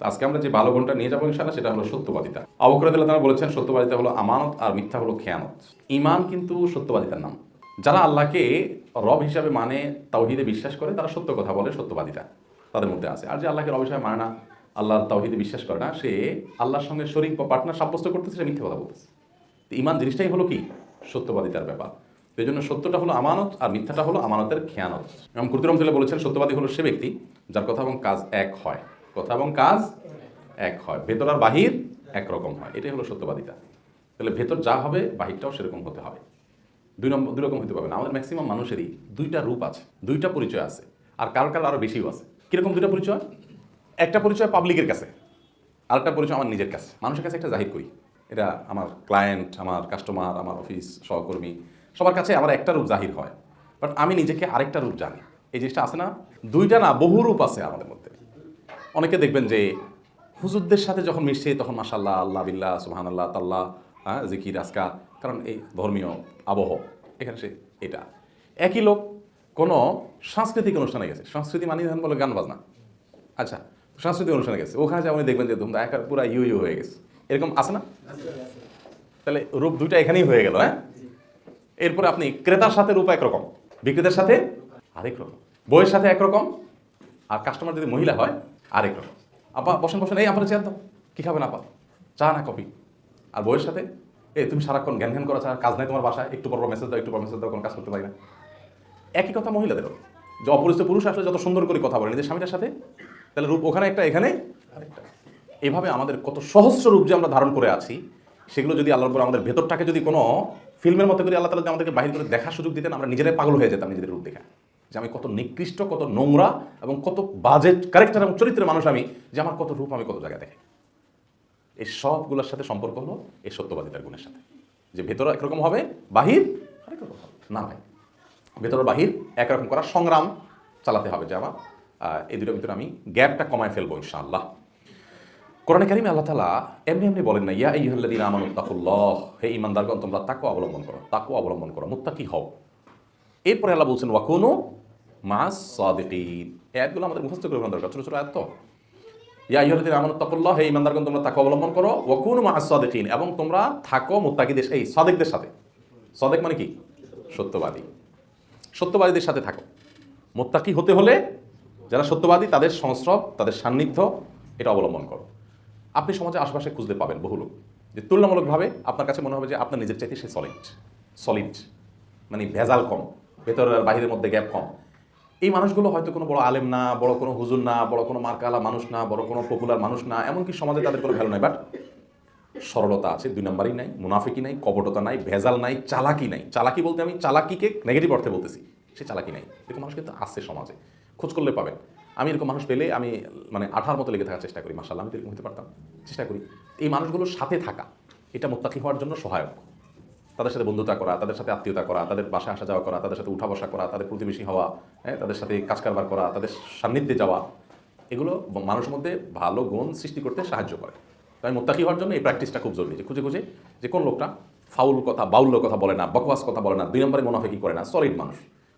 আজকে আমরা যে ভালো গুণটা নিয়ে যাব ইনশাআল্লাহ, সেটা হলো সত্যবাদিতা। অবকরাদিল্লাহ তারা বলেছেন, সত্যবাদিতা হলো আমানত আর মিথ্যা হলো খেয়ানত। ইমান কিন্তু সত্যবাদিতার নাম। যারা আল্লাহকে রব হিসাবে মানে তাওহিদে বিশ্বাস করে, তারা সত্য কথা বলে, সত্যবাদিতা তাদের মধ্যে আছে। আর যে আল্লাহকে রব হিসাবে মানে না, আল্লাহর তাওহিদে বিশ্বাস করে না, সে আল্লাহর সঙ্গে শরিক বা পার্টনার সাব্যস্ত করতেছে, সে মিথ্যা কথা বলতেছে। ইমান জিনিসটাই হলো কি? সত্যবাদিতার ব্যাপার। এই জন্য সত্যটা হলো আমানত আর মিথ্যাটা হলো আমানতের খেয়ানত। এবং কুরতুরম তুলে বলেছেন, সত্যবাদী হলো সে ব্যক্তি যার কথা এবং কাজ এক হয়। কথা এবং কাজ এক হয়। ভেতর আর বাহির একরকম হয়। এটাই হলো সত্যবাদিতা। তাহলে ভেতর যা হবে, বাহিরটাও সেরকম হতে হবে। দুই নম্বর দুই রকম হতে পারবে না। আমাদের ম্যাক্সিমাম মানুষেরই দুইটা রূপ আছে, দুইটা পরিচয় আছে, আর কার কার আরও বেশিও আছে। কীরকম দুইটা পরিচয়? একটা পরিচয় পাবলিকের কাছে, আরেকটা পরিচয় আমার নিজের কাছে। মানুষের কাছে একটা জাহির করি। এটা আমার ক্লায়েন্ট আমার কাস্টমার আমার অফিস সহকর্মী, সবার কাছে আমার একটা রূপ জাহির হয়। বাট আমি নিজেকে আরেকটা রূপ জানি। এই জিনিসটা আছে না? দুইটা না, বহু রূপ আছে আমাদের মধ্যে। অনেকে দেখবেন যে হুজুরদের সাথে যখন মিশছে তখন মাসাল্লাহ আল্লাহ, বিল্লাহ সুহান আল্লাহ তাল্লাহ হ্যাঁ জিকির আজকা কারণ এই ধর্মীয় আবহ, এখানে সে এটা। একই লোক কোনো সাংস্কৃতিক অনুষ্ঠানে গেছে। সংস্কৃতি মানি ধান বলে গান বাজনা। আচ্ছা সাংস্কৃতিক অনুষ্ঠানে গেছে। ওখানে যেমন দেখবেন যে তোমরা একা পুরা ইউ ইউ হয়ে গেছে। এরকম আছে না? তাহলে রূপ দুইটা এখানেই হয়ে গেল হ্যাঁ? এরপরে আপনি ক্রেতার সাথে রূপ একরকম, বিক্রেতার সাথে আরেক রকম, বইয়ের সাথে একরকম, আর কাস্টমার যদি মহিলা হয় আরেক রকম। আপা, বসেন বসেন। এই আপনার চেয়ার দাও। কী খাবেন আপা? চা না কফি? আর বইয়ের সাথে? এই, তুমি সারাক্ষণ জ্ঞান জ্ঞান করা ছাড়া কাজ নাই তোমার বাসায়। একটু পর মেসেজ দাও, একটু পর মেসেজ দাও, কোনো কাজ করতে পারি না। একই কথা মহিলাদেরও যে অপরিচিত পুরুষ আসলে যত সুন্দর করে কথা বলে, নিজের স্বামীটার সাথে, তাহলে রূপ ওখানে একটা, এখানে আরেকটা। এভাবে আমাদের কত সহস্র রূপ যে আমরা ধারণ করে আছি, সেগুলো যদি আল্লাহর উপর আমাদের ভেতরটাকে যদি কোনো ফিল্মের মতো করে আল্লাহ তালা আমাদেরকে বাহির করে দেখার সুযোগ দিতেন, আমরা নিজেরাই পাগল হয়ে যেতাম নিজেদের রূপ দেখা। যে আমি কত নিকৃষ্ট, কত নোংরা এবং কত বাজেট ক্যারেক্টার এবং চরিত্রের মানুষ আমি, যে আমার কত রূপ আমি কত জায়গায় দেখি। এই সবগুলোর সাথে সম্পর্ক হলো এই সত্যবাদিতার গুণের সাথে। যে ভেতর একরকম হবে, বাহির আরেক রকম হবে। না ভাই, ভেতর বাহির একরকম করার সংগ্রাম চালাতে হবে যে আমার। এই দুটোর ভিতরে আমি গ্যাপটা কমায় ফেলব ইনশাআল্লাহ। কোরআন কারিমে আল্লাহ তালা এমনি এমনি বলেন না, ইয়া ইহল্লাদিন আমানু তাকুল্লাহ হে ইমানদারগণ তোমরা তাকও অবলম্বন করো তাকও অবলম্বন করো, মুত্তাকি হও। এরপরে আল্লাহ বলছেন ওয়াকুনু মাস সাদিকিন। এই আয়াতগুলো আমাদের মুখস্থ করে ফেলা দরকার। ছোটো ছোটো আয়াত তো। ইয়া ইহল্লাদিন আমানু তাকুল্লাহ, হে ইমানদারগণ তোমরা তাকে অবলম্বন করো। ওয়াকুনু মাস সাদিকিন, এবং তোমরা থাকো মুত্তাকিদের এই সাদিকদের সাথে। সাদেক মানে কি? সত্যবাদী। সত্যবাদীদের সাথে থাকো। মোত্তাকি হতে হলে যারা সত্যবাদী, তাদের সংস্রব, তাদের সান্নিধ্য, এটা অবলম্বন করো। আপনি সমাজে আশেপাশে খুঁজতে পাবেন বহু লোক। যে তুলনামূলকভাবে আপনার কাছে মনে হবে যে আপনার নিজের চাইতে সে সলিড সলিড মানে ভেজাল কম। ভেতরের বাহিরের মধ্যে গ্যাপ কম। এই মানুষগুলো হয়তো কোনো বড় আলেম না, বড় কোনো হুজুর না, বড় কোনো মার্কালা মানুষ না, বড় কোনো পপুলার মানুষ না, এমনকি সমাজে তাদের কোনো ভ্যালু নাই বাট সরলতা আছে, দুই নম্বরই নাই মুনাফিকি নাই, কপটতা নাই, ভেজাল নাই, চালাকি নাই। চালাকি বলতে আমি চালাকিকে নেগেটিভ অর্থে বলতেছি, সে চালাকি নাই। এরকম মানুষ কিন্তু আছে সমাজে, খোঁজ করলে পাবেন। আমি এরকম মানুষ পেলে আমি মানে আঠার মতো লেগে থাকার চেষ্টা করি মাসাল্লাহ আমি তো এরকম হতে পারতাম। চেষ্টা করি। এই মানুষগুলোর সাথে থাকা, এটা মোত্তাকি হওয়ার জন্য সহায়ক। তাদের সাথে বন্ধুতা করা, তাদের সাথে আত্মীয়তা করা, তাদের বাসায় আসা যাওয়া করা, তাদের সাথে উঠা বসা করা, তাদের প্রতিবেশী হওয়া হ্যাঁ তাদের সাথে কাজ কারবার করা, তাদের সান্নিধ্যে যাওয়া, এগুলো মানুষের মধ্যে ভালো গুণ সৃষ্টি করতে সাহায্য করে। তাই মোত্তাকি হওয়ার জন্য এই প্র্যাকটিসটা খুব জরুরি, যে খুঁজে খুঁজে যে কোন লোকটা ফাউল কথা বাউল্য কথা বলে না বকবাস কথা বলে না, দুই নম্বরে মুনাফিকি করে না সলিড মানুষ,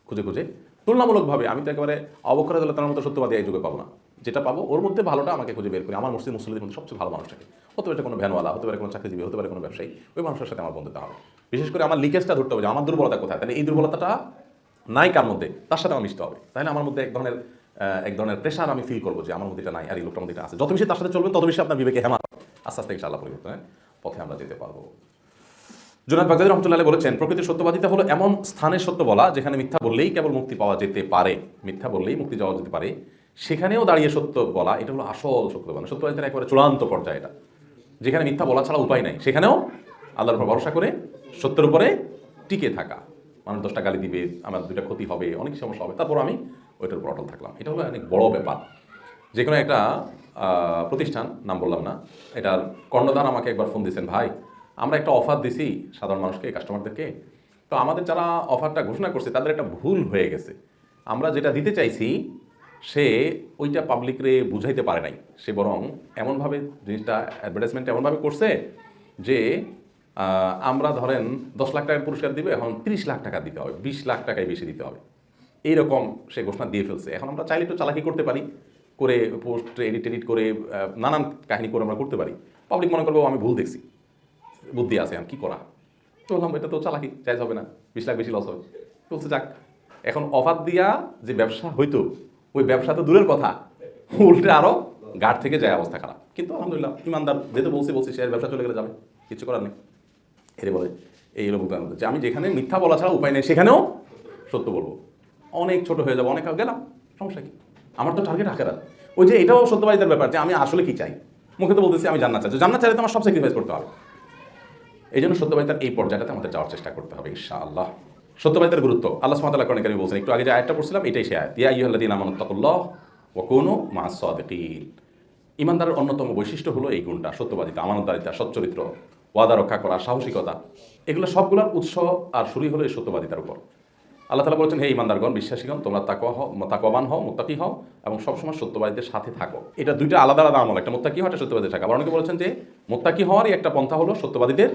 খুঁজে খুঁজে। তুলনামূলকভাবে আমি তো একেবারে অবকরা দিলে তার মতো সত্যবাদী এই যুগে পাবো না। যেটা পাবো, ওর মধ্যে ভালোটা আমাকে খুঁজে বের করি। আমার মুসলিম মুসলিমদের মধ্যে সবচেয়ে ভালো মানুষটাকে হতে পারে কোনো ভ্যানওয়ালা, হতে পারে কোনো চাকরিজীবী, হতে পারে কোনো ব্যবসায়ী, ওই মানুষের সাথে আমার বন্ধুতা হবে। বিশেষ করে আমার লিকেজটা ধরতে হবে আমার দুর্বলতা কোথায়? তাহলে এই দুর্বলতাটা নাই কার মধ্যে? তার সাথে আমার মিশতে হবে। তাহলে আমার মধ্যে এক ধরনের এক ধরনের প্রেশার আমি ফিল করব যে আমার মধ্যে এটা নাই আর এই লোকটার মধ্যে আছে। যত বেশি তার সাথে চলবেন, তত বেশি আপনার বিবেকে হেমা আস্তে আস্তে ইনশাআল্লাহ পরিবর্তনের পথে আমরা যেতে পারব। জোনাদ বাগদাদি রহমতুল্লাহ বলেছেন, প্রকৃতির সত্যবাদিতা হলো এমন স্থানের সত্য বলা, যেখানে মিথ্যা বললেই কেবল মুক্তি পাওয়া যেতে পারে। মিথ্যা বললেই মুক্তি যাওয়া যেতে পারে। সেখানেও দাঁড়িয়ে সত্য বলা, এটা হলো আসল সত্যবাদী সত্যবাদিতার একেবারে চূড়ান্ত পর্যায়ে এটা। যেখানে মিথ্যা বলা ছাড়া উপায় নাই। সেখানেও আল্লাহর উপর ভরসা করে সত্যের উপরে টিকে থাকা। মানুষ দশটা গালি দিবে, আমার দুইটা ক্ষতি হবে, অনেক সমস্যা হবে। তারপর আমি ওইটার উপর অটল থাকলাম। এটা হলো অনেক বড় ব্যাপার। যে কোনো একটা প্রতিষ্ঠান, নাম বললাম না, এটার কর্ণধার আমাকে একবার ফোন দিয়েছেন, ভাই, আমরা একটা অফার দিছি সাধারণ মানুষকে কাস্টমারদেরকে তো আমাদের যারা অফারটা ঘোষণা করছে, তাদের একটা ভুল হয়ে গেছে। আমরা যেটা দিতে চাইছি সে ওইটা পাবলিকরে বুঝাইতে পারে নাই। সে বরং এমনভাবে জিনিসটা অ্যাডভার্টাইজমেন্ট এমনভাবে করছে যে আমরা ধরেন দশ লাখ টাকার পুরস্কার দিবে, এখন তিরিশ লাখ টাকা দিতে হবে, বিশ লাখ টাকায় বেশি দিতে হবে। এইরকম সে ঘোষণা দিয়ে ফেলছে। এখন আমরা চাইলে একটু চালাকি করতে পারি, করে পোস্ট এডিট এডিট করে নানান কাহিনী করে আমরা করতে পারি। পাবলিক মনে করব আমি ভুল দেখছি। বুদ্ধি আছে আমি কী করা? তো বললাম, এটা তো চালাকি, চাইজ হবে না, বিশ লাখ বেশি লস হবে। বলছে, যাক, এখন অফার দিয়া যে ব্যবসা হইতো ওই ব্যবসা তো দূরের কথা। উল্টে আরও গাঢ় থেকে যায় অবস্থা খারাপ। কিন্তু আলহামদুলিল্লাহ, ইমানদার, যেহেতু বলছি বলছি, শেয়ার ব্যবসা চলে গেলে যাবে, কিছু করার নেই। এর বলে, এই হলো বুঝতে যে আমি যেখানে মিথ্যা বলা ছাড়া উপায় নেই, সেখানেও সত্য বলব। অনেক ছোট হয়ে যাব, অনেক গেলাম, সমস্যা কি? আমার তো টার্গেট আখেরাত ওই যে এটাও সত্যবাদিতার ব্যাপার, যে আমি আসলে কি চাই? মুখে তো বলতেছি, আমি জান্নাত চাই। জান্নাত চাইলে তো আমার সব স্যাক্রিফাইস করতে হবে। এই জন্য সত্যবাদিতার এই পর্যায়টাতে আমাদের যাওয়ার চেষ্টা করতে হবে, ইনশাআল্লাহ। সত্যবাদিতার গুরুত্ব। আল্লাহ সুমাতাল্লাহ করেন আমি বলছেন, একটু আগে যে আয়াতটা পড়ছিলাম, এটাই সে আয়াত। ইয়া ইহ্লাদিন আমানুত্তাকুল্লাহ ও কোনো মা ইমানদারের অন্যতম বৈশিষ্ট্য হলো এই গুণটা, সত্যবাদিতা, আমানতদারিতা, সচ্চরিত্র, ওয়াদা রক্ষা করা, সাহসিকতা। এগুলো সবগুলোর উৎস আর শুরুই হলো এই সত্যবাদিতার উপর। আল্লাহ তালা বলছেন, হে ইমানদারগণ বিশ্বাসীগণ, তোমরা তাকওয়া হও, তাকওয়াবান হও, মোত্তাকি হও এবং সবসময় সত্যবাদীদের সাথে থাকো। এটা দুইটা আলাদা আলাদা আমল, একটা মোত্তাকি হওয়া একটা সত্যবাদী থাকা। আবার অনেকে বলেছেন যে, মোত্তাকি হওয়ারই একটা পন্থা হলো সত্যবাদীদের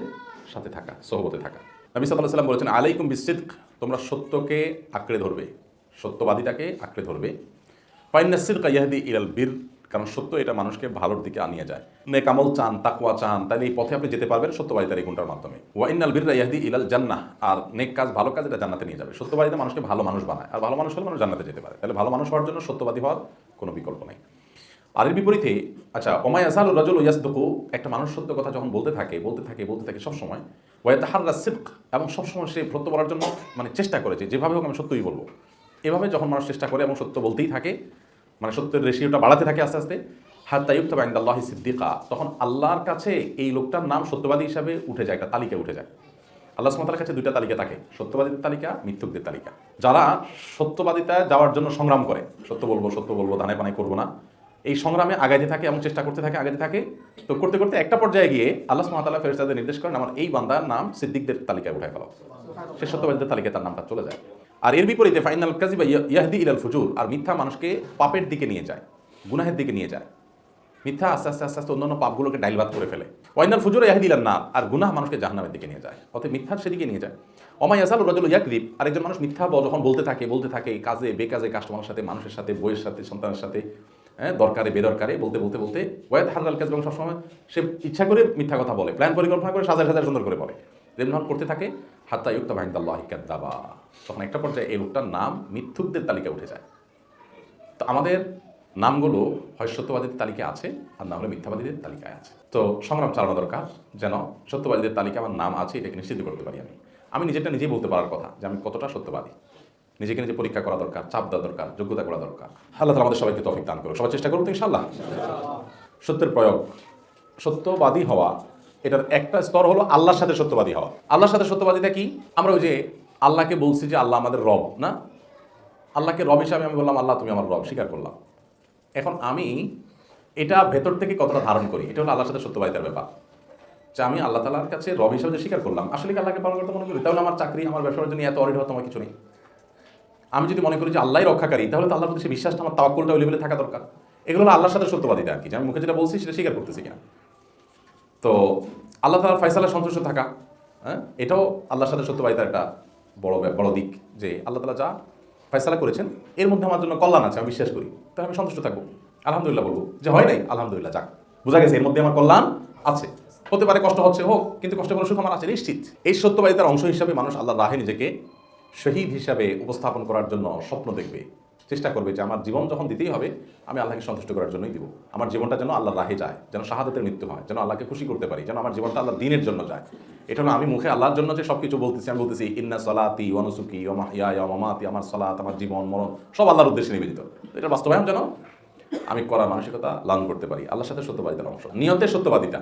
সাথে থাকা, সহবতে থাকা। নবী সাল্লাহ সাল্লাম বলেছেন, আলাইকুম বিসিদ্ক তোমরা সত্যকে আঁকড়ে ধরবে, সত্যবাদীটাকে আঁকড়ে ধরবে। ফাইনাসির কাইয়াদি ইরাল বীর, কারণ সত্য এটা মানুষকে ভালোর দিকে আনিয়ে যায়। নেক আমল চান তাকুয়া চান তাহলে এই পথে আপনি যেতে পারবেন সত্যবাদিতার এই গুণটার মাধ্যমে। ওয়াইনাল বীর ইয়াহদি ইলাল জান্নাহ, আর নেক কাজ, ভালো কাজ এটা জান্নাতে নিয়ে যাবে। সত্যবাদিতা মানুষকে ভালো মানুষ বানায়, আর ভালো মানুষ হলে মানুষ জান্নাতে যেতে পারে। তাহলে ভালো মানুষ হওয়ার জন্য সত্যবাদী হওয়ার কোনো বিকল্প নেই। আর এর বিপরীতে আচ্ছা ওমাই আসাল রাজল ইয়াসদকু একটা মানুষ সত্য কথা যখন বলতে থাকে বলতে থাকে বলতে থাকে সবসময় ওয়াতাহাররা সিদ্ক, এবং সবসময় সে সত্য বলার জন্য মানে চেষ্টা করেছে যেভাবে হোক আমি সত্যই বলব। এভাবে যখন মানুষ চেষ্টা করে এবং সত্য বলতেই থাকে মানে সত্যের রেশিওটা বাড়াতে থাকে আস্তে আস্তে, হাত্তা ইউক্ত বাইন্দাল্লাহ সিদ্দিকা, তখন আল্লাহর কাছে এই লোকটার নাম সত্যবাদী হিসাবে উঠে যায়, একটা তালিকা উঠে যায়। আল্লাহ সুমাতার কাছে দুইটা তালিকা থাকে, সত্যবাদীদের তালিকা, মিথ্যুকদের তালিকা। যারা সত্যবাদিতায় যাওয়ার জন্য সংগ্রাম করে, সত্য বলব সত্য বলব, দানে পানায় করব না এই সংগ্রামে আগাইতে থাকে এবং চেষ্টা করতে থাকে, আগাইতে থাকে। তো করতে করতে একটা পর্যায়ে গিয়ে আল্লাহ সুমাতাল্লাহ ফেরেস্তাদের নির্দেশ করেন, আমার এই বান্দার নাম সিদ্দিকদের তালিকায় উঠে ফেলো। সে সত্যবাদীদের তালিকায় তার নামটা চলে যায়। আর এর বিপরীতে, ফাইনাল কাজিবা ইয়াহদি ইলাল ফুজুর, আর মিথ্যা মানুষকে পাপের দিকে নিয়ে যায়, গুনাহের দিকে নিয়ে যায়। মিথ্যা আস্তে আস্তে আস্তে আস্তে অন্যান্য পাপগুলোকে ডাইলবাদ করে ফেলে। ওয়াইনাল ফুজুর ইয়াহদিলান না আর গুনাহ মানুষকে জাহান্নামের দিকে নিয়ে যায়। অতএব মিথ্যার সেদিকে নিয়ে যায়। অমাই আসাল রাজুল ইয়াকদিব আরেকজন মানুষ মিথ্যা ব- যখন বলতে থাকে বলতে থাকে কাজে, বেকাজে, কাস্টমারের সাথে, মানুষের সাথে, বইয়ের সাথে, সন্তানের সাথে হ্যাঁ দরকারে, বেদরকারে, বলতে বলতে বলতে। ওয়াদ হারাল কাজ এবং সবসময় সে ইচ্ছা করে মিথ্যা কথা বলে, প্ল্যান পরিকল্পনা করে সাজার সাজার সুন্দর করে বলে। যখন করতে থাকে, হাত্তা ইউক্ত ভাইন্দাল্লাহ দাবা তখন একটা পর্যায়ে এই লোকটার নাম মিথ্যুকদের তালিকা উঠে যায়। তো আমাদের নামগুলো হয় সত্যবাদীদের তালিকায় আছে, আর না হলে মিথ্যাবাদীদের তালিকায় আছে। তো সংগ্রাম চালানো দরকার, যেন সত্যবাদীদের তালিকা আমার নাম আছে, এটাকে নিশ্চিত করতে পারি আমি। আমি নিজেটা নিজেই বলতে পারার কথা যে আমি কতটা সত্যবাদী। নিজেকে নিজে পরীক্ষা করা দরকার, চাপ দেওয়া দরকার, যোগ্যতা করা দরকার। আল্লাহ তালা আমাদের সবাইকে তফিক দান করো সবাই চেষ্টা করুন ইনশাল্লাহ সত্যের প্রয়োগ, সত্যবাদী হওয়া, এটার একটা স্তর হলো আল্লাহর সাথে সত্যবাদী হওয়া। আল্লাহর সাথে সত্যবাদীটা কি? আমরা ওই যে আল্লাহকে বলছি যে আল্লাহ আমাদের রব, না? আল্লাহকে রব হিসাবে আমি বললাম, আল্লাহ, তুমি আমার রব। স্বীকার করলাম। এখন আমি এটা ভেতর থেকে কতটা ধারণ করি? এটা হলো আল্লাহর সাথে সত্যবাদিতার ব্যাপার। যে আমি আল্লাহ তালার কাছে রব হিসাবে স্বীকার করলাম, আসলে আল্লাহকে পালন করতে মনে করি? তাহলে আমার চাকরি, আমার ব্যবসার জন্য এত অরিড হওয়া তোমার কিছু নেই। আমি যদি মনে করি যে আল্লাহই রক্ষাকারী, তাহলে তো আল্লাহর প্রতি সেই বিশ্বাসটা আমার তাওয়াক্কুলটা ওই লেভেলে থাকা দরকার। এগুলো হলো আল্লাহর সাথে সত্যবাদিতা আর কি। যে আমি মুখে যেটা বলছি সেটা স্বীকার করতেছি কিনা। তো আল্লাহ তালার ফয়সালা সন্তুষ্ট থাকা হ্যাঁ? এটাও আল্লাহর সাথে সত্যবাদিতার একটা বড় বড় দিক যে আল্লাহ তালা যা ফয়সালা করেছেন, এর মধ্যে আমার জন্য কল্যাণ আছে, আমি বিশ্বাস করি। তাহলে আমি সন্তুষ্ট থাকব। আলহামদুলিল্লাহ বলব যে হয় নাই, আলহামদুলিল্লাহ, যাক। বোঝা গেছে এর মধ্যে আমার কল্যাণ আছে। হতে পারে কষ্ট হচ্ছে, হোক, কিন্তু কষ্ট করে সুখ আমার আছে। নিশ্চিত। এই সত্যবাদিতার অংশ হিসাবে মানুষ আল্লাহ রাহে নিজেকে শহীদ হিসাবে উপস্থাপন করার জন্য স্বপ্ন দেখবে, চেষ্টা করবে যে আমার জীবন যখন দিতেই হবে, আমি আল্লাহকে সন্তুষ্ট করার জন্যই দিব। আমার জীবনটা যেন আল্লাহ রাহে যায়, যেন শাহাদাতের মৃত্যু হয়, যেন আল্লাহকে খুশি করতে পারি, যেন আমার জীবনটা আল্লাহ দিনের জন্য যায়। এটা হলো আমি মুখে আল্লাহর জন্য যে সব কিছু বলতেছি, আমি বলতেছি, ইন্না সলাতি অনুসুকি ওমাহিয়া ওমামাতি আমার সলাত, আমার জীবন, মরণ, সব আল্লাহর উদ্দেশ্যে নিবেদিত। এটা বাস্তবায়ন যেন আমি করার মানসিকতা লালন করতে পারি, আল্লাহর সাথে সত্যবাদিতার অংশ। নিয়তের সত্যবাদিতা।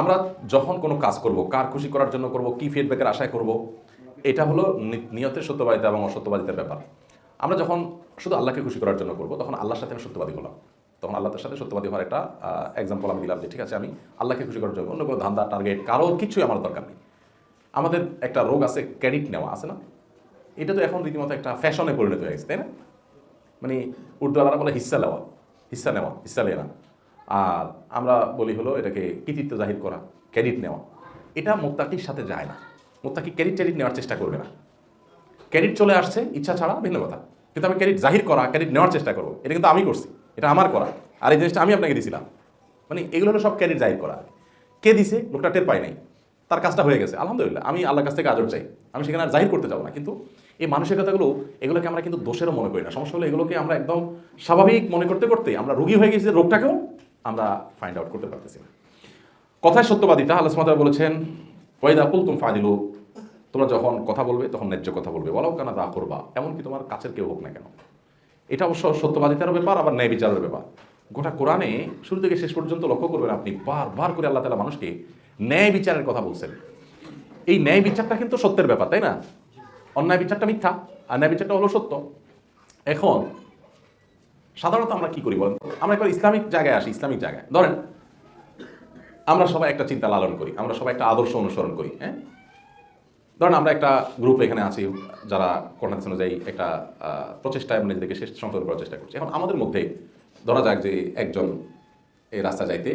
আমরা যখন কোনো কাজ করব, কার খুশি করার জন্য করব, কি ফিডব্যাকের আশায় করব এটা হলো নি- নিয়তের সত্যবাদিতা এবং অসত্যবাদিতার ব্যাপার। আমরা যখন শুধু আল্লাহকে খুশি করার জন্য করব, তখন আল্লাহর সাথে আমি সত্যবাদী হলাম। তখন আল্লাহর সাথে সত্যবাদী হওয়ার একটা এক্সাম্পল আমি দিলাম যে, ঠিক আছে, আমি আল্লাহকে খুশি করার জন্য অন্য কোনো ধান্দা টার্গেট কারোর কিছুই আমার দরকার নেই। আমাদের একটা রোগ আছে ক্রেডিট নেওয়া, আছে না? এটা তো এখন রীতিমতো একটা ফ্যাশনে পরিণত হয়ে গেছে, তাই না? মানে উর্দুওয়ালারা বলে হিস্সা নেওয়া হিস্সা নেওয়া হিস্সা নেওয়া আর আমরা বলি হলো এটাকে কৃতিত্ব জাহির করা ক্রেডিট নেওয়া। এটা মোত্তাকির সাথে যায় না। মোত্তাকি ক্রেডিট টেডিট নেওয়ার চেষ্টা করবে না। ক্রেডিট চলে আসছে, ইচ্ছা ছাড়া, ভিন্ন কথা। কিন্তু আমি ক্রেডিট জাহির করা ক্রেডিট নেওয়ার চেষ্টা করব। এটা কিন্তু আমি করছি, এটা আমার করা। আর এই জিনিসটা আমি আপনাকে দিছিলাম। মানে এগুলো হলো সব ক্যারির জাহির করা। কে দিছে? লোকটা টের পায় নাই। তার কাজটা হয়ে গেছে। আলহামদুলিল্লাহ, আমি আল্লাহর কাছ থেকে আদর চাই। আমি সেখানে আর জাহির করতে যাব না। কিন্তু এই মানসিকতাগুলো এগুলোকে আমরা কিন্তু দোষেরও মনে করি না। সমস্যা হলো এগুলোকে আমরা একদম স্বাভাবিক মনে করতে করতে আমরা রুগী হয়ে গেছি রোগটাকেও আমরা ফাইন্ড আউট করতে পারতেছি না। কথায় সত্যবাদিতা আল্লাহ বলেছেন ওয়াইদা কুল তুম ফাদিলু, তোমরা যখন কথা বলবে, তখন ন্যায্য কথা বলবে। বলাও কেন তা করবা, এমনকি তোমার কাছের কেউ হোক না কেন। এটা অবশ্য সত্যবাদিতারও ব্যাপার, আবার ন্যায় বিচারের ব্যাপার। গোটা কোরআনে শুরু থেকে শেষ পর্যন্ত লক্ষ্য করবেন আপনি, বারবার করে আল্লাহ তালা মানুষকে ন্যায় বিচারের কথা বলছেন। এই ন্যায় বিচারটা কিন্তু সত্যের ব্যাপার, তাই না? অন্যায় বিচারটা মিথ্যা, আর ন্যায় বিচারটা হলো সত্য। এখন, সাধারণত আমরা কি করি বলেন? আমরা একবার ইসলামিক জায়গায় আসি, ইসলামিক জায়গায়। ধরেন আমরা সবাই একটা চিন্তা লালন করি, আমরা সবাই একটা আদর্শ অনুসরণ করি হ্যাঁ? ধরেন আমরা একটা গ্রুপ এখানে আছি, যারা করোনা অনুযায়ী একটা প্রচেষ্টায় আমরা নিজেদেরকে শেষ সংশোধন করার চেষ্টা করছি। এখন আমাদের মধ্যে ধরা যাক যে একজন এই রাস্তা যাইতে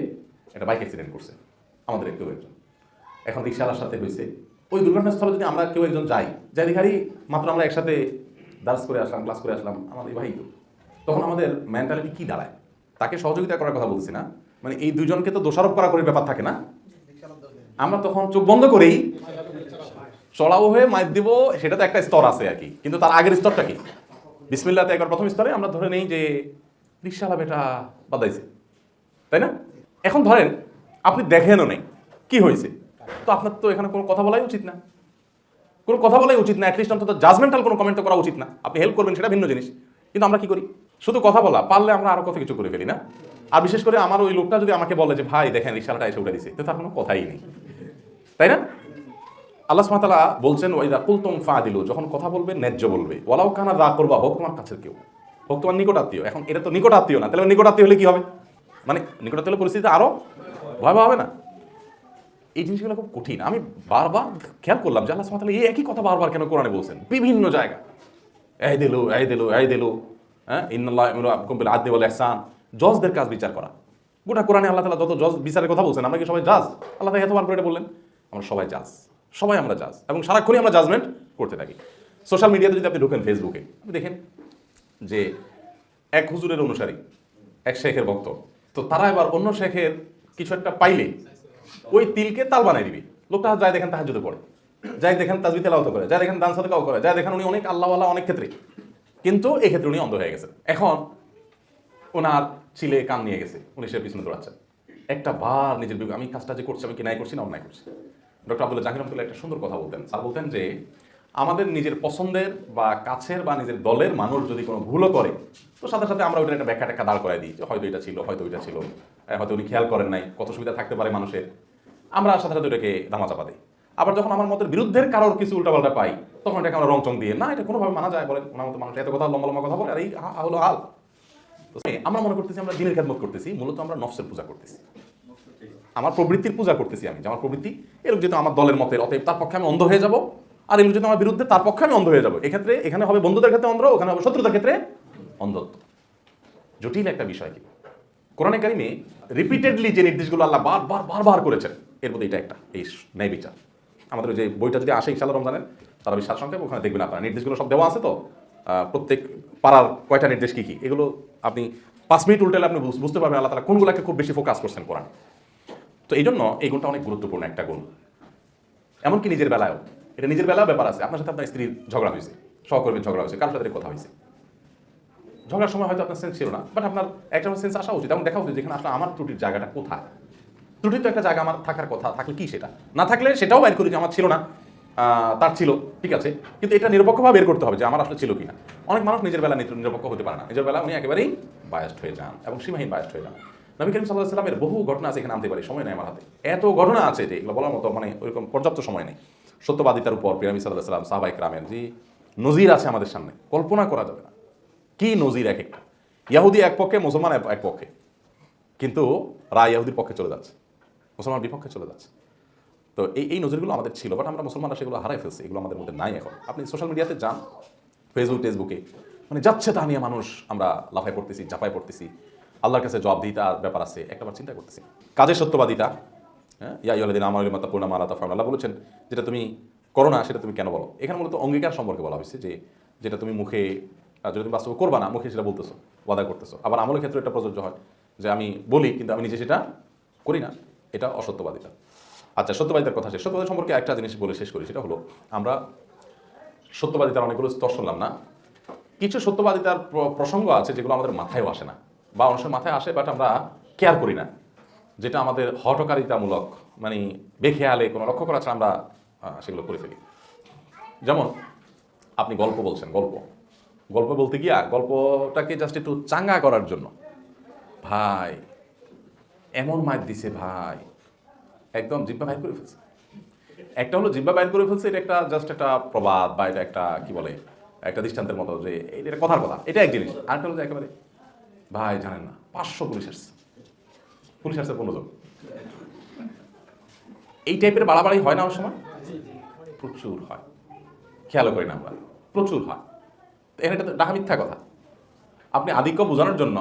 একটা বাইক অ্যাক্সিডেন্ট করছে, আমাদের কেউ একজন। এখন রিক্সাওয়ালার সাথে হয়েছে ওই দুর্ঘটনাস্থলে যদি আমরা কেউ একজন যাই যাই দেখারি মাত্র আমরা একসাথে দার্স করে আসলাম ক্লাস করে আসলাম, আমাদের ভাই তখন আমাদের মেন্টালিটি কী দাঁড়ায়? তাকে সহযোগিতা করার কথা বলছি না। মানে এই দুজনকে তো দোষারোপ করা করে ব্যাপার থাকে না। আমরা তখন চোখ বন্ধ করেই চড়াও হয়ে মাইর দিব, সেটা তো একটা স্তর আছে আর কি। কিন্তু তার আগের স্তরটা কি? বিসমিল্লাতে একবার প্রথম স্তরে আমরা ধরে নেই যে রিক্সাওয়ালা বেটা বাদাইছে। তাই না? এখন ধরেন, আপনি দেখেনও নেই, কি হয়েছে? তো আপনার তো এখানে কোনো কথা বলাই উচিত না। কোনো কথা বলাই উচিত না অ্যাটলিস্ট অন্তত জাজমেন্টাল কোনো কমেন্ট করা উচিত না। আপনি হেল্প করবেন, সেটা ভিন্ন জিনিস। কিন্তু আমরা কি করি? শুধু কথা বলা, পারলে আমরা আরও কত কিছু করে ফেলি না? আর বিশেষ করে আমার ওই লোকটা যদি আমাকে বলে যে, ভাই, দেখেন রিক্সাটা এসে উঠে দিছে তো তার কোনো কথাই নেই। তাই না? আল্লাহ সুমাতালা বলছেন ওইদা কুলতুম ফা দিলু যখন কথা বলবে, ন্যায্য বলবে। ওলাও কানা দা করবা, হোক তোমার কাছের কেউ। হোক তোমার নিকট আত্মীয় এখন এটা তো নিকট আত্মীয় না। তাহলে নিকট আত্মীয় হলে কি হবে? মানে নিকট আত্মীয় হলে পরিস্থিতি আরও ভয়াবহ হবে না? এই জিনিসগুলো খুব কঠিন। আমি বারবার খেয়াল করলাম যে আল্লাহ সুমাতালা এই একই কথা বারবার কেন কোরআনে বলছেন? বিভিন্ন জায়গা। এই দিলু এই দিলু এই দিলু। হ্যাঁ? ইন্নাল্লাহ কম্পিল আদি বলে এহসান জজদের কাজ বিচার করা। গোটা কোরআনে আল্লাহ তালা যত জজ বিচারের কথা বলছেন, আমরা কি সবাই জাজ আল্লাহ তালা এতবার করে বললেন, আমরা সবাই জাজ সবাই আমরা জাজ এবং সারাক্ষণই আমরা জাজমেন্ট করতে থাকি। সোশ্যাল মিডিয়াতে যদি আপনি ঢোকেন ফেসবুকে আপনি দেখেন যে এক হুজুরের অনুসারী, এক শেখের ভক্ত, তো তারা এবার অন্য শেখের কিছু একটা পাইলে ওই তিলকে তাল বানাই দিবি। লোকটা যায় দেখেন তাহার যদি পড়ে যাই দেখেন তাজবি তেলাওত করে যাই দেখেন দান সাদকাও করে যাই দেখেন উনি অনেক আল্লাহওয়ালা অনেক ক্ষেত্রে। কিন্তু এক্ষেত্রে উনি অন্ধ হয়ে গেছে এখন ওনার ছিলে কান নিয়ে গেছে, উনি সে পিছনে দৌড়াচ্ছেন। একটা বার নিজের আমি কাজটা যে করছি, আমি কি নাই করছি না অন্যায় করছি? ডক্টর আব্দুল্লাহ জাহির রহমতুল্লাহ একটা সুন্দর কথা বলতেন। স্যার বলতেন যে, আমাদের নিজের পছন্দের বা কাছের বা নিজের দলের মানুষ যদি কোনো ভুলও করে, তো সাথে সাথে আমরা ওইটা একটা ব্যাখ্যা ট্যাখ্যা দাঁড় করাই দিই যে, হয়তো এটা ছিল, হয়তো ওইটা ছিল। হয়তো উনি খেয়াল করেন নাই, কত সুবিধা থাকতে পারে মানুষের। আমরা সাথে সাথে ওইটাকে ধামা চাপা দিই। আবার যখন আমার মতের বিরুদ্ধের কারোর কিছু উল্টাপাল্টা পাই, তখন এটাকে আমরা রংচং দিয়ে, না, এটা কোনোভাবে মানা যায় বলেন। ওনার মতো মানুষ এত কথা লম্বা লম্বা কথা বলে, আর এই হলো হাল। আমরা মনে করতেছি আমরা দিনের খেদমত করতেছি, মূলত আমরা নফসের পূজা করতেছি। আমার প্রবৃত্তির পূজা করতেছি আমি, যে আমার প্রবৃত্তি এরকম যেহেতু আমার দলের মতের অতএব তার পক্ষে আমি অন্ধ হয়ে যাব, আর এগুলো যেহেতু আমার বিরুদ্ধে, তার পক্ষে আমি অন্ধ হয়ে যাব। এক্ষেত্রে এখানে হবে বন্ধুদের ক্ষেত্রে অন্ধ, ওখানে হবে শত্রুতার ক্ষেত্রে অন্ধত্ব। জটিল একটা বিষয় কি? কোরআনে কারিমে রিপিটেডলি যে নির্দেশগুলো আল্লাহ বারবার বারবার করেছেন, এর মধ্যে এটা একটা, এই ন্যায় বিচার। আমাদের যে বইটা যদি আসে ইনশাল্লাহ রমজানের, তারা বিশ্বাস সংখ্যা ওখানে দেখবেন আপনারা। নির্দেশগুলো সব দেওয়া আছে তো? প্রত্যেক পাড়ার কয়টা নির্দেশ কী কী? এগুলো আপনি পাঁচ মিনিট উল্টালে আপনি বুঝ- বুঝতে পারবেন আল্লাহ তালা কোনগুলোকে খুব বেশি ফোকাস করছেন কোরআন। তো এই জন্য এই গুণটা অনেক গুরুত্বপূর্ণ একটা গুণ। এমনকি নিজের বেলায়ও। এটা নিজের বেলাও ব্যাপার আছে। আপনার সাথে আপনার স্ত্রীর ঝগড়া হয়েছে, সহকর্মীর ঝগড়া হয়েছে, কারোর সাথে কথা হয়েছে। ঝগড়ার সময় হয়তো আপনার সেন্স ছিল না বাট আপনার একটা সেন্স আসা উচিত। এবং দেখা উচিত যেখানে আসলে আমার ত্রুটির জায়গাটা কোথায়? ত্রুটির তো একটা জায়গা আমার থাকার কথা, থাকলে কি সেটা? না থাকলে সেটাও বের করি যে আমার ছিল না। তার ছিল, ঠিক আছে? কিন্তু এটা নিরপেক্ষভাবে বের করতে হবে যে আমার আসলে ছিল কিনা। অনেক মানুষ নিজের বেলা নির- নিরপেক্ষ হতে পারে না। নিজের বেলা উনি একেবারেই বায়াস্ট হয়ে যান এবং সীমাহীন বায়াস্ট হয়ে যান। নবী করিম সাল্লাহ সাল্লামের বহু ঘটনা আছে এখানে আনতে পারি, সময় নেই আমার হাতে। এত ঘটনা আছে যে এগুলো বলার মতো মানে ওইরকম পর্যাপ্ত সময় নেই। সত্যবাদিতার উপর পিরামি সাল্লাহ সাল্লাম সাহাবাইক রামের যে নজির আছে আমাদের সামনে, কল্পনা করা যাবে না। কি নজির এক একটা? ইয়াহুদি এক পক্ষে, মুসলমান এক পক্ষে। কিন্তু রায় ইয়াহুদির পক্ষে চলে যাচ্ছে। মুসলমান বিপক্ষে চলে যাচ্ছে। তো এই এই নজরগুলো আমাদের ছিল বাট আমরা মুসলমানরা সেগুলো হারাই ফেলছি, এগুলো আমাদের মধ্যে নাই এখন। আপনি সোশ্যাল মিডিয়াতে যান ফেসবুক টেসবুকে মানে যাচ্ছে তা নিয়ে মানুষ, আমরা লাফাই পড়তেছি ঝাপাই পড়তেছি। আল্লাহর কাছে জবাব দিতে আর ব্যাপার আছে, একটাবার চিন্তা করতেছি। কাজের সত্যবাদিতা হ্যাঁ? ইয়া ইয়লাদিন আমার মাতা পূর্ণা মালা তাফাম আল্লাহ বলেছেন, যেটা তুমি করো না, সেটা তুমি কেন বলো? এখানে মূলত অঙ্গীকার সম্পর্কে বলা হয়েছে যে, যেটা তুমি মুখে যেটা তুমি বাস্তবে করবা না, মুখে সেটা বলতেছো, ওয়াদা করতেছো। আবার আমলের ক্ষেত্রে এটা প্রযোজ্য হয় যে, আমি বলি, কিন্তু আমি নিজে সেটা করি না। এটা অসত্যবাদিতা। আচ্ছা সত্যবাদিতার কথা শেষ সত্যবাদিতা সম্পর্কে একটা জিনিস বলে শেষ করি, সেটা হলো আমরা সত্যবাদিতার অনেকগুলো স্তর শুনলাম না। কিছু সত্যবাদিতার প্রসঙ্গ আছে যেগুলো আমাদের মাথায়ও আসে না বা সময় মাথায় আসে বাট আমরা কেয়ার করি না। যেটা আমাদের হটকারিতামূলক মানে বেখেয়ালে কোনো লক্ষ্য করা ছাড়া আমরা সেগুলো করে ফেলি। যেমন আপনি গল্প বলছেন, গল্প। গল্প বলতে গিয়া গল্পটাকে জাস্ট একটু চাঙ্গা করার জন্য। ভাই, এমন মাইর দিছে ভাই। একদম জিব্বা বাইর করে ফেলছে। একটা হলো জিব্বা বাইর করে ফেলছে, এটা একটা জাস্ট একটা প্রবাদ বা এটা একটা, কি বলে, একটা দৃষ্টান্তের মতো যে এটা কথার কথা, এটা এক জিনিস। আরেকটা হলো যে একেবারে, ভাই জানেন না, পাঁচশো পুলিশ আসছে। পুলিশ আসছে পনেরো জন। এই টাইপের বাড়াবাড়ি হয় না অনেক সময়? প্রচুর হয়। খেয়াল করি না আমরা, প্রচুর হয়। এখানে একটা তো ডাহা মিথ্যা কথা। আপনি আধিক্য বোঝানোর জন্য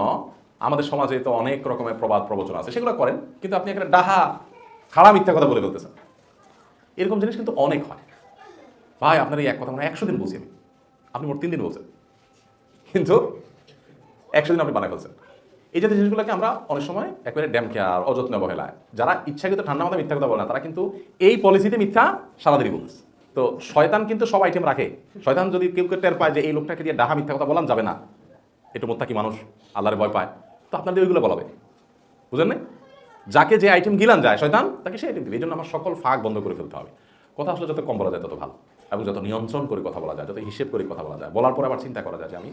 আমাদের সমাজে তো অনেক রকমের প্রবাদ প্রবচন আছে, সেগুলো করেন, কিন্তু আপনি একটা ডাহা খাড়া মিথ্যা কথা বলে ফেলতেছেন। এরকম জিনিস কিন্তু অনেক হয়। ভাই, আপনার এই এক কথা মানে একশো দিন বলছি আমি। আপনি মোট তিন দিন বলছেন। কিন্তু একশো দিন আপনি বানায় ফেলছেন। এই জাতীয় জিনিসগুলোকে আমরা অনেক সময় একেবারে ড্যাম কেয়ার, অযত্ন অবহেলায়। যারা ইচ্ছাকৃত ঠান্ডা মাথায় মিথ্যা কথা বলে না, তারা কিন্তু এই পলিসিতে মিথ্যা সারাদিনই বলতেছে। তো শয়তান কিন্তু সব আইটেম রাখে। শয়তান যদি কেউ কেউ টের পায় যে এই লোকটাকে দিয়ে ডাহা মিথ্যা কথা বলাম যাবে না একটু মোত্তাকি মানুষ, আল্লাহরে ভয় পায়। তো আপনাদের ওইগুলো বলাবে। বুঝলেন না যাকে যে আইটেম গিলান যায়, শয়তান, তাকে সেই আইটেম দিবে। এই জন্য আমার সকল ফাঁক বন্ধ করে ফেলতে হবে। কথা আসলে যত কম বলা যায় তত ভালো। এবং যত নিয়ন্ত্রণ করে কথা বলা যায়, যত হিসেব করে কথা বলা যায়, বলার পরে আবার চিন্তা করা যায় যে আমি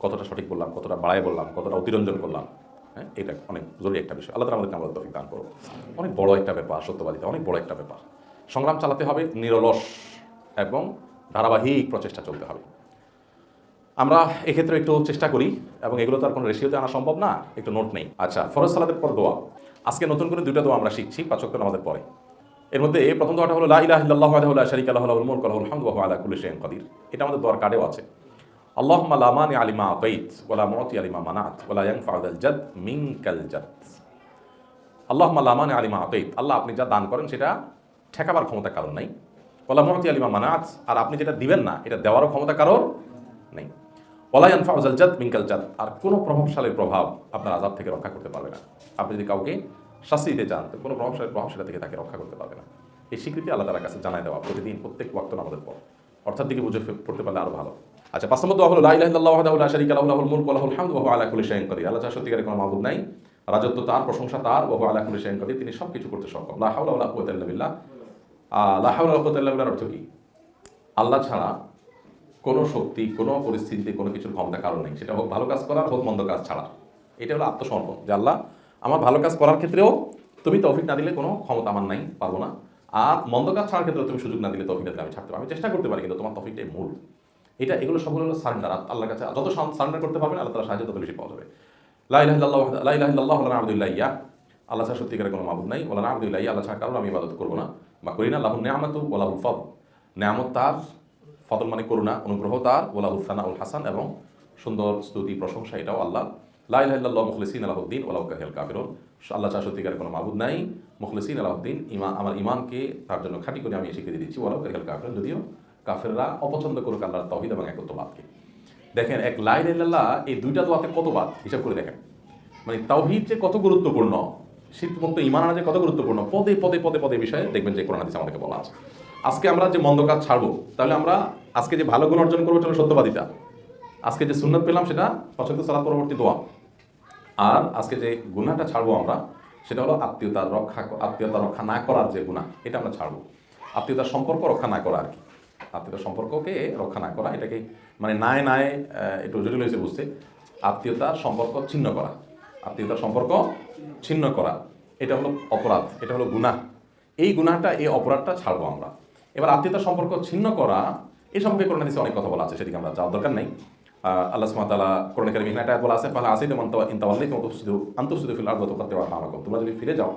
কতটা সঠিক বললাম, কতটা বাড়ায় বললাম, কতটা অতিরঞ্জন করলাম। হ্যাঁ এটা অনেক জরুরি একটা বিষয়। আল্লাহ আমাদেরকে আমরা তফিক দান করব অনেক বড় একটা ব্যাপার, সত্যবাদিতা, অনেক বড় একটা ব্যাপার। সংগ্রাম চালাতে হবে, নিরলস এবং ধারাবাহিক প্রচেষ্টা চলতে হবে। আমরা এক্ষেত্রে একটু চেষ্টা করি, এবং এগুলো তো আর কোনো রেশিওতে আনা সম্ভব না, একটু নোট নেই। আচ্ছা ফরজ সালাতের পর দোয়া। আজকে নতুন করে দুইটা দোয়া আমরা শিখছি পাঁচক আমাদের পরে। এর মধ্যে প্রথম দোয়াটা হলো শারীকা লাহু, লাহুল মুলকু ওয়া লাহুল হামদু, ওয়া হুয়া আলা কুল্লি শাইইন কাদির। এটা আমাদের দোয়ার কার্ডেও আছে। আল্লাহ লা মানি আলিমা আতাইত, ওয়া লা মুতি আলিমা মানাত, ওয়া লা ইয়ানফা'ু যাল জাদ মিনকাল জাদ আল্লাহুম্মা লা মানি আলিমা আতাইত, আল্লাহ আপনি যা দান করেন সেটা ঠেকাবার ক্ষমতা কারণ নাই। ওয়ালা মুতি আলিমা মানাত, আর আপনি যেটা দিবেন না, এটা দেওয়ারও ক্ষমতা কারণ নেই। ওলায়ান ফাউজাল জাত মিঙ্কাল জাত। আর কোনো প্রভাবশালীর প্রভাব আপনার আজাব থেকে রক্ষা করতে পারবে না। আপনি যদি কাউকে শাস্তি দিতে চান তো কোনো প্রভাবশালী প্রভাব সেটা থেকে তাকে রক্ষা করতে পারবে না। এই স্বীকৃতি আল্লাহ তালার কাছে জানাই দেওয়া প্রতিদিন প্রত্যেক ওয়াক্ত আমাদের পর। অর্থাৎ দিকে বুঝে পড়তে পারলে আরও ভালো। আচ্ছা পাঁচ নম্বর দোয়া হলো লা শারীকা লাহু লাহুল মুলকু ওয়া লাহুল হামদু হুয়া আলা কুল্লি শাইইন কাদির। আল্লাহ সত্যিকারের কোনো মাবুদ নাই। রাজত্ব তার প্রশংসা তার হুয়া আলা শাইইন কাদির। তিনি সবকিছু করতে সক্ষম। লা হাওলা ওয়া লা কুওয়াতা ইল্লা বিল্লাহ। আহ, লা হাওলা ওয়া লা কুওয়াতা ইল্লা বিল্লাহর অর্থ কি? আল্লাহ ছাড়া কোনো শক্তি, কোনো পরিস্থিতিতে কোনো কিছুর ক্ষমতা কারণ নেই। সেটা হোক ভালো কাজ করার, হোক মন্দ কাজ ছাড়া এটা হলো আত্মসমর্পণ যে আল্লাহ, আমার ভালো কাজ করার ক্ষেত্রেও তুমি তৌফিক না দিলে কোনো ক্ষমতা আমার নাই, পারব না। আর মন্দ কাজ ছাড়ার ক্ষেত্রে তুমি সুযোগ না দিলে তৌফিকটা দিলে আমি ছাড়তে পারব। আমি চেষ্টা করতে পারি, কিন্তু তোমার তৌফিকটাই মূল। এটা, এগুলো সবগুলো হলো সারেন্ডার। আল্লাহর কাছে যত সারেন্ডার করতে পারবেন, আল্লাহ তালা সাহায্য তত বেশি পাওয়া যাবে। লা ইলাহা ইল্লাল্লাহ ওয়াহদা- লা ইলাহা ইল্লাল্লাহু ওয়া আবদুল্লাহ ইয়া আল্লাহ ছাড়া সত্যিকারের কোনো মাবুদ নাই। ওলা না আবদুল্লাহ আল্লাহ ছাড়া কারণ আমি ইবাদত করব না। বা করি না লাহুল নিয়ামাতু ওয়া লাহুল ফদ নিয়ামত তার ফদল মানে করুণা, অনুগ্রহ তার ওলা উলফানা উল হাসান এবং সুন্দর স্তুতি, প্রশংসা, এটাও আল্লাহ। লাইল্লাহ মুখলিসিন আলাহদ্দিন ওলা কাহিল কাফিরুন। আল্লাহ চা সত্যিকার কোনো মাবুদ নাই। মুখলিসিন আলাহদ্দিন, ইমা, আমার ইমানকে তার জন্য খাঁটি করে আমি স্বীকৃতি দিচ্ছি ওলা কাহিল কাফিরুন। যদিও কাফেররা অপছন্দ করুক আল্লাহর তহিদ এবং একত্ববাদকে দেখেন, এক লাইল্লাহ এই দুইটা দোয়াতে কতবার হিসাব করে দেখেন। মানে তাওহিদ যে কত গুরুত্বপূর্ণ, শীতমুক্ত ইমান আনা যে কত গুরুত্বপূর্ণ, পদে পদে পদে পদে বিষয়ে দেখবেন যে কোরআন হাদিস আমাদেরকে বলা আছে। আজকে আমরা যে মন্দ কাজ ছাড়বো, তাহলে আমরা আজকে যে ভালো গুণ অর্জন করব সেটা সত্যবাদিতা। আজকে যে সুন্নত পেলাম সেটা পছন্দ সালাত পরবর্তী দোয়া। আর আজকে যে গুণাটা ছাড়বো আমরা, সেটা হলো আত্মীয়তা রক্ষা আত্মীয়তা রক্ষা না করার যে গুণা এটা আমরা ছাড়বো। আত্মীয়তার সম্পর্ক রক্ষা না করা আর কি। আত্মীয়তার সম্পর্ককে রক্ষা না করা, এটাকে মানে নায় নায় একটু জটিল হয়েছে বুঝতে। আত্মীয়তার সম্পর্ক ছিন্ন করা। আত্মীয়তার সম্পর্ক ছিন্ন করা, এটা হলো অপরাধ, এটা হলো গুনাহ। এই গুনাহটা, এই অপরাধটা ছাড়বো আমরা। এবার আত্মীয়তার সম্পর্ক ছিন্ন করা, এই সম্পর্কে করোনা দিচ্ছে অনেক কথা বলা আছে, সেদিকে আমরা যাওয়ার দরকার নেই। আল্লাহ সুমাতালা করোনা কারিম একটা বলা আছে আসিতে মন্ত ইন্তাওয়াল্লি তোমার শুধু আন্তঃশুধু ফিল আর গত করতে পারবা আমাকে তোমরা যদি ফিরে যাও,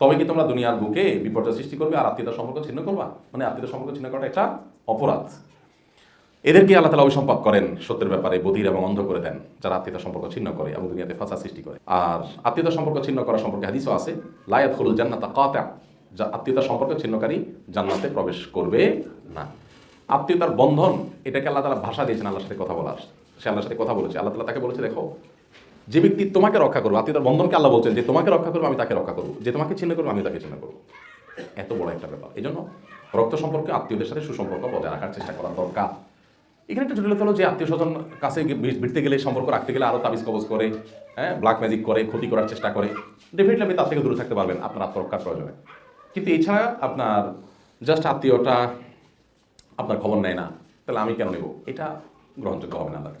তবে কি তোমরা দুনিয়ার বুকে বিপর্যয় সৃষ্টি করবে আর আত্মীয়তার সম্পর্ক ছিন্ন করবা? মানে আত্মীয়তার সম্পর্ক ছিন্ন করাটা একটা অপরাধ। এদেরকে আল্লাহ তালা অভিসম্পাদ করেন সত্যের ব্যাপারে, বধির এবং অন্ধ করে দেন, যারা আত্মীয়তা সম্পর্ক ছিন্ন করে এবং দুনিয়াতে ফাঁসা সৃষ্টি করে। আর আত্মীয়তা সম্পর্ক ছিন্ন করা সম্পর্কে হাদিসও আছে লায়াত হলুল জান্নাতা কাতা। যা আত্মীয়তা সম্পর্ক ছিন্নকারী জান্নাতে প্রবেশ করবে না। আত্মীয়তার বন্ধন, এটাকে আল্লাহ তালা ভাষা দিয়েছেন আল্লাহর সাথে কথা বলার। সে আল্লাহর সাথে কথা বলেছে। আল্লাহ তালা তাকে বলেছে, দেখো, যে ব্যক্তি তোমাকে রক্ষা করব, আত্মীয়তার বন্ধনকে আল্লাহ বলছেন যে তোমাকে রক্ষা করব, আমি তাকে রক্ষা করব। যে তোমাকে চিহ্ন করব, আমি তাকে চিহ্ন করব। এত বড় একটা ব্যাপার। এই জন্য রক্ত সম্পর্কে আত্মীয়দের সাথে সুসম্পর্ক বজায় রাখার চেষ্টা করা দরকার। এখানে একটা জটিলতা হলো যে আত্মীয় স্বজন কাছে ভিড়তে গেলে, সম্পর্ক রাখতে গেলে আরও তাবিজ কবজ করে হ্যাঁ ব্ল্যাক ম্যাজিক করে, ক্ষতি করার চেষ্টা করে। ডেফিনেটলি আপনি তার থেকে দূরে থাকতে পারবেন, আপনার আত্মরক্ষার প্রয়োজনে। কিন্তু এছাড়া আপনার জাস্ট আত্মীয়টা আপনার খবর নেয় না, তাহলে আমি কেন নেব? এটা গ্রহণযোগ্য হবে না আল্লাহর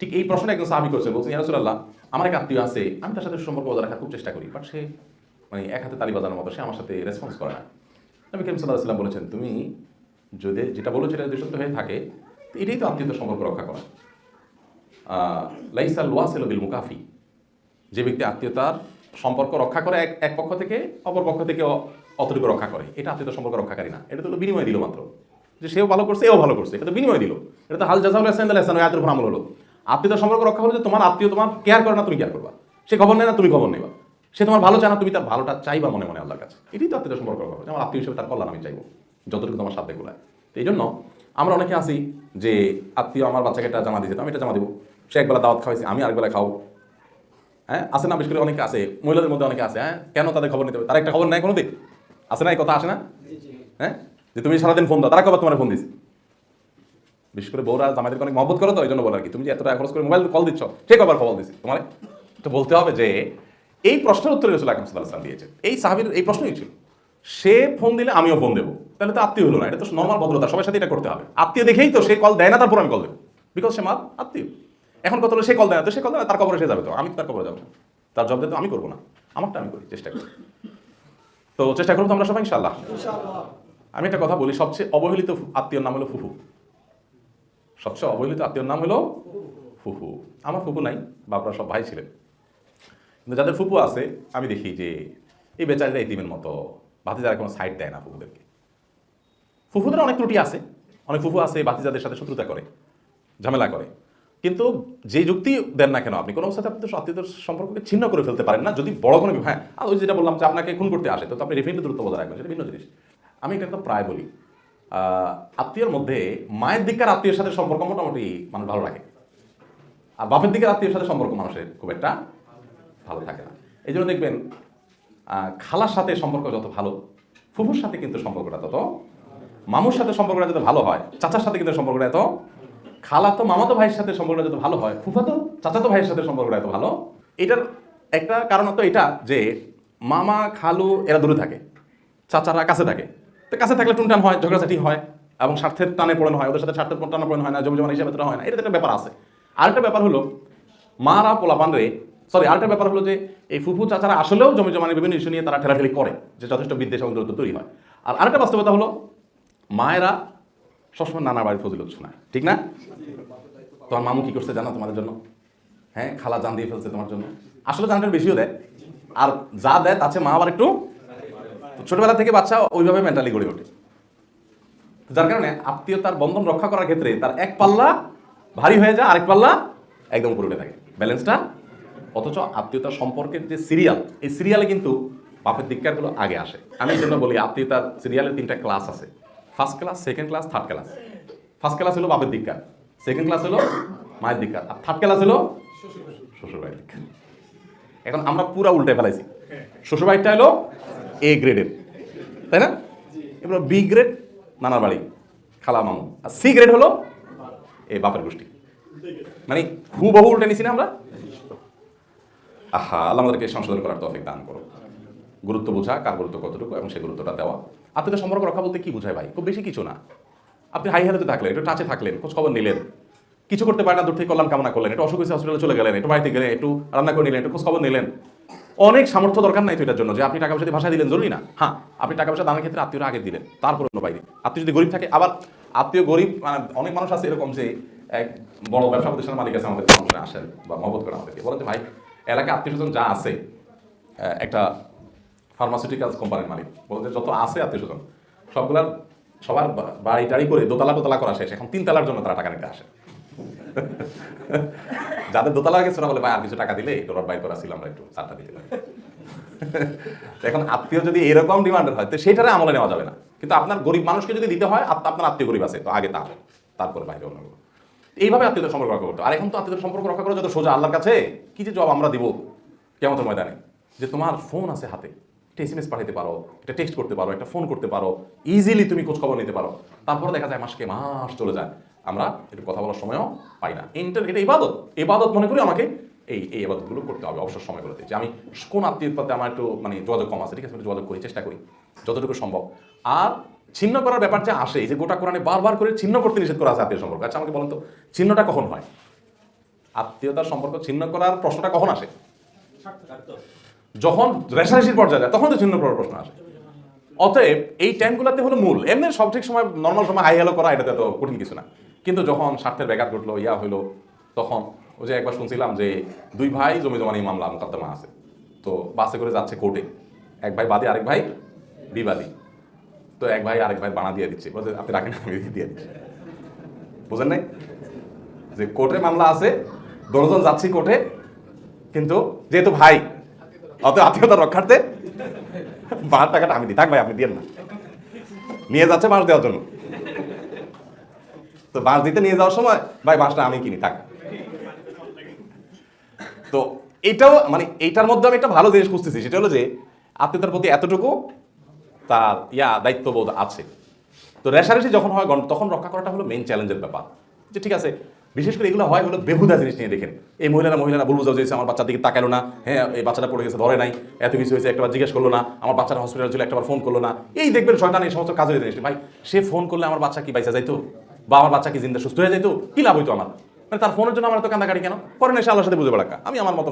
ঠিক এই প্রশ্নটা একজন সাহাবি করছে বলছেন ইয়ারসুল্লাহ আমার এক আত্মীয় আছে, আমি তার সাথে সম্পর্ক বজায় রাখার খুব চেষ্টা করি বাট সে মানে এক হাতে তালি বাজানোর মতো, সে আমার সাথে রেসপন্স করে না। নবী করিম সাল্লাহ বলেছেন, তুমি যদি, যেটা বলো সেটা যদি সত্য হয়ে থাকে এটাই তো আত্মীয়তার সম্পর্ক রক্ষা করা। লাইসাল ওয়াসেল বিল মুকাফি, যে ব্যক্তি আত্মীয়তার সম্পর্ক রক্ষা করে এক এক পক্ষ থেকে, অপর পক্ষ থেকে অতটুকু রক্ষা করে। এটা আত্মীয়তার সম্পর্ক রক্ষাকারী না। এটা তো বিনিময় দিল মাত্র। যে সেও ভালো করছে, এও ভালো করছে। এটা তো বিনিময় দিল। এটা তো হাল জাজাউল হাসান আল হাসান আয়াতের উপর আমল হলো। আত্মীয়তার সম্পর্ক রক্ষা হলো যে তোমার আত্মীয় তোমার কেয়ার করে না, তুমি কেয়ার করবা। সে খবর নেয় না, তুমি খবর নেবা। সে তোমার ভালো চায় না, তুমি তার ভালোটা চাইবা মনে মনে আল্লাহর কাছে। এটাই তো আত্মীয়তার সম্পর্ক রক্ষা। আমার আত্মীয় হিসেবে তার কল্যাণ আমি চাইব, যতটুকু তোমার সাথে গুলায় তো এই জন্য আমরা অনেকে আছি যে আত্মীয় আমার বাচ্চাকে এটা জামা দিয়েছে আমি এটা জামা দিব। সে একবেলা দাওয়াত খাওয়াইছি, আমি আরেকবেলা খাও হ্যাঁ? আসে না বিশেষ করে অনেকে আছে। মহিলাদের মধ্যে অনেকে আছে। হ্যাঁ? কেন তাদের খবর নিতে হবে? তারা একটা খবর নেয় কোনো দিক আছে না? এই কথা আসে না? হ্যাঁ? যে তুমি সারাদিন ফোন দাও, তারা কবার তোমার ফোন দিস বিশেষ করে বউরা জামাইদেরকে অনেক মহব্বত করো তো এই জন্য বলে আর কি। তুমি যে এত টাকা খরচ করে মোবাইল কল দিচ্ছ, সে কবার খবর দিছি তোমার? তো বলতে হবে যে, এই প্রশ্নের উত্তরে রসুল আকরম সাল্লাহ দিয়েছে এই সাহাবির এই প্রশ্নই ছিল। সে ফোন দিলে আমিও ফোন দেবো। তাহলে তো আত্মীয় হলো না, এটা তো নর্মাল ভদ্রতা, সবার সাথে এটা করতে হবে। আত্মীয় দেখেই তো সে কল দেয় না, তারপর আমি কল দেবো। বিকজ সে মার আত্মীয়। এখন কত হলো সে কল দেয় না, তো সে কল দেয় না তার কবরে সে যাবে তো। আমি তার কবরে যাব। তার জব তো আমি করব না। আমারটা আমি করি, চেষ্টা করি। তো চেষ্টা করব তো আমরা সবাই ইনশাল্লাহ আমি একটা কথা বলি সবচেয়ে অবহেলিত আত্মীয়র নাম হলো ফুফু। সবচেয়ে অবহেলিত আত্মীয়র নাম হলো ফুফু। আমার ফুফু নাই বাপরা সব ভাই ছিলেন। কিন্তু যাদের ফুপু আছে আমি দেখি যে এই বেচারিরা ইতিমের মতো। ভাতিজারা কোনো সাইড দেয় না ফুপুদেরকে ফুফুদের অনেক ত্রুটি আছে। অনেক ফুফু আছে বাতিজাদের সাথে শত্রুতা করে ঝামেলা করে। কিন্তু যে যুক্তি দেন না কেন, আপনি কোনো সাথে আপনি তো আত্মীয়দের সম্পর্ককে ছিন্ন করে ফেলতে পারেন না, যদি বড় কোনো হ্যাঁ আর ওই যেটা বললাম যে আপনাকে খুন করতে আসে, তো আপনি ডেফিনেটলি দূরত্ব বজায় রাখবেন, সেটা ভিন্ন জিনিস। আমি এটা একদম প্রায় বলি। আত্মীয়ের মধ্যে মায়ের দিককার আত্মীয়ের সাথে সম্পর্ক মোটামুটি মানুষ ভালো রাখে। আর বাপের দিকের আত্মীয়ের সাথে সম্পর্ক মানুষের খুব একটা ভালো থাকে না। এই জন্য দেখবেন খালার সাথে সম্পর্ক যত ভালো, ফুফুর সাথে কিন্তু সম্পর্কটা তত, মামুর সাথে সম্পর্কটা যত ভালো হয়, চাচার সাথে কিন্তু সম্পর্কটা এত খালা তো মামাতো ভাইয়ের সাথে সম্পর্কটা যত ভালো হয়, ফুফা তো চাচাতো ভাইয়ের সাথে সম্পর্কটা এত ভালো। এটার একটা কারণ তো এটা যে মামা, খালু এরা দূরে থাকে, চাচারা কাছে থাকে। তো কাছে থাকলে টুনটান হয়, ঝগড়াঝাটি হয় এবং স্বার্থের টানে পড়ানো হয়, ওদের সাথে স্বার্থের টানে পড়ানো হয় না জমি জমা হিসাবে তো হয় না এটা একটা ব্যাপার আছে। আরেকটা ব্যাপার হলো, মারা পোলাপান রে সরি আরেকটা ব্যাপার হলো যে এই ফুফু চাচারা আসলেও জমি জমানের বিভিন্ন ইস্যু নিয়ে তারা ঠেলাঠেলি করে, যে যথেষ্ট বিদ্বেষ এবং দূরত্ব তৈরি হয়। আর আরেকটা বাস্তবতা হলো, মায়েরা সবসময় নানা বাড়ির ফজিলত শোনায়, ঠিক না? তোমার মামু কি করছে জানো তোমাদের জন্য? হ্যাঁ খালা জান দিয়ে ফেলছে তোমার জন্য। আসলে জানটা বেশিও দেয়। আর যা দেয় তাছে মা আবার একটু ছোটবেলা থেকে বাচ্চা ওইভাবে মেন্টালি গড়ে ওঠে। যার কারণে আত্মীয়তার বন্ধন রক্ষা করার ক্ষেত্রে তার এক পাল্লা ভারী হয়ে যায়, আরেক পাল্লা একদম উপরে উঠে থাকে। ব্যালেন্সটা অথচ আত্মীয়তার সম্পর্কের যে সিরিয়াল এই সিরিয়ালে কিন্তু বাপের দিককারগুলো আগে আসে। আমি এই জন্য বলি আত্মীয়তার সিরিয়ালের তিনটা ক্লাস আছে। First class second class third class first class হলো বাপের দিককার সেকেন্ড ক্লাস হলো মায়ের দিককার আর থার্ড ক্লাস হলো শ্বশুরবাড়ির দিককার এখন আমরা পুরা উল্টে ফেলাইছি। শ্বশুরবাড়িটা হলো এ গ্রেডের তাই না? এবার বি গ্রেড নানার বাড়ি, খালা মামু। আর সি গ্রেড হলো এ বাপের গোষ্ঠী। মানে হুবহু উল্টে নিছি না আমরা? আহা, আল্লাহ আমাদেরকে সংশোধন করার তফিক দান করো। গুরুত্ব বোঝা, কার গুরুত্ব কতটুকু এবং সেই গুরুত্বটা দেওয়া। আপনাদের সম্পর্ক রক্ষা বলতে কি বোঝায় ভাই? খুব বেশি কিছু না। আপনি হাই হেলতে থাকলেন, একটু টাচে থাকলেন, খোঁজ খবর নিলেন। কিছু করতে পারেন না দূর থেকে কল্যাণ কামনা করলেন, একটু অসুখ হয়েছে হসপিটালে চলে গেলেন, একটু বাড়িতে গেলেন, একটু রান্না করে নিলেন, একটু খোঁজ খবর নিলেন। অনেক সামর্থ্য দরকার নাই তো এটার জন্য, যে আপনি টাকা পয়সা ভাষা দিলেন, জরুরি না? হ্যাঁ আপনি টাকা পয়সা দানের ক্ষেত্রে আত্মীয়রা আগে দিলেন, তারপর অন্য বাইরে। আত্মীয় যদি গরিব থাকে, আবার আত্মীয় গরিব মানে অনেক মানুষ আছে এরকম যে এক বড় ব্যবসা প্রতিষ্ঠানের মালিক আছে আমাদের ফাংশনে আসেন বা মহবত করে আমাদেরকে। বলেন যে ভাই, এলাকায় আত্মীয় স্বজন যা আছে একটা ফার্মাসিউটিক্যালস কোম্পানির মালিক বলতে যত আছে আত্মীয় স্বজন, সবগুলার সবার বাড়ি টাড়ি করে দোতলা দোতলা করা শেষ। এখন তিনতলার জন্য তারা টাকা নিতে আসে। যাদের দোতলা গেছে বলে, ভাই, আর কিছু টাকা দিলে রড বাইর করা ছিল, আমরা একটু চারটা দিতে পারি এখন আত্মীয় যদি এরকম ডিমান্ডের হয়, তো সেটারে আমলে নেওয়া যাবে না। কিন্তু আপনার গরিব মানুষকে যদি দিতে হয় আপ- আপনার আত্মীয় গরিব আছে, তো আগে তার, তারপরে বাইরে অন্য এইভাবে আত্মীয়তার সম্পর্ক রক্ষা করতো আর এখন তো আত্মীয়তার সম্পর্ক রক্ষা করা যত সোজা। আল্লাহর কাছে কি যে জবাব আমরা দিব? কেমন ময়দানে। যে তোমার ফোন আছে হাতে। একটা এসএমএস পাঠাতে পারো, একটা টেক্সট করতে পারো, একটা ফোন করতে পারো ইজিলি তুমি খোঁজ খবর নিতে পারো। তারপরে দেখা যায় মাসকে মাস চলে যায়। আমরা একটু কথা বলার সময়ও পাই না। ইন্টার এটা ইবাদত। ইবাদত মনে করি আমাকে এই এই ইবাদতগুলো করতে হবে অবসর সময়গুলোতে। যে আমি কোন আত্মীয়র সাথে আমার একটু মানে যোগাযোগ কম আছে, ঠিক আছে? যোগাযোগ করি, চেষ্টা করি, যতটুকু সম্ভব। আর ছিন্ন করার ব্যাপার যে আসে যে গোটা কোরআনে বারবার করে ছিন্ন করতে নিষেধ করা আছে আত্মীয় সম্পর্ক। আচ্ছা আমাকে বলেন তো, ছিন্নটা কখন হয়? আত্মীয়তার সম্পর্ক ছিন্ন করার প্রশ্নটা কখন আসে? যখন রেশারেশির পর্যায়ে যায়, তখন তো ছিন্ন করার প্রশ্ন আসে। অতএব এই টাইমগুলোতে হলো মূল। এমনি সব ঠিক সময় নর্মাল সময় হাই হ্যালো করা, এটাতে তো কঠিন কিছু না। কিন্তু যখন স্বার্থের ব্যাঘাত ঘটলো, ইয়া হইল, তখন ওই যে একবার শুনছিলাম যে দুই ভাই জমি জমা নিয়ে মামলা মোকদ্দমা আছে। তো বাসে করে যাচ্ছে কোর্টে এক ভাই বাদী, আরেক ভাই বিবাদী। তো এক ভাই আরেক ভাই বানা দিয়ে দিচ্ছে। বলছে, আপনি রাখেন, আমি দিয়ে দিচ্ছি। বুঝেন নাই? যে কোর্টে মামলা আছে, দশজন যাচ্ছি কোর্টে কিন্তু যেহেতু ভাই অত আত্মীয়তা রক্ষার্থে বাহার টাকাটা আমি দিই। থাক ভাই, আপনি দিয়েন না। নিয়ে যাচ্ছে বাঁশ দেওয়ার জন্য। তো বাঁশ দিতে নিয়ে যাওয়ার সময়, ভাই, বাঁশটা আমি কিনি, থাক। তো এটাও মানে এইটার মধ্যে আমি একটা ভালো জিনিস খুঁজতেছি, সেটা হলো যে আত্মীয়তার প্রতি এতটুকু তার ইয়া দায়িত্ববোধ আছে। তো রেশারেশি যখন হয় তখন রক্ষা করাটা হলো মেন চ্যালেঞ্জের ব্যাপার। যে ঠিক আছে বিশেষ করে এগুলো হয় হলো বেহুদা জিনিস নিয়ে দেখেন। এই মহিলারা মহিলারা বলব যে আমার বাচ্চার দিকে তাকালো না হ্যাঁ এই বাচ্চাটা পড়ে গেছে, ধরে নাই, এত কিছু হয়েছে একবার জিজ্ঞেস করল না, আমার বাচ্চারা হসপিটাল ছিল একবার ফোন করল না। এই দেখবেন শয়তান, এই সমস্ত কাজের জিনিস। ভাই, সে ফোন করলে আমার বাচ্চা কি বাইসা যাইতো? বা আমার বাচ্চা কি জিন্দা, সুস্থ হয়ে যাইতো? কি লাভ হইতো আমার? মানে তার ফোনের জন্য আমার তো কান্দাকাটি কেন? পরে এসে আল্লাহর সাথে বুঝে বেড়াকা। আমি আমার মতো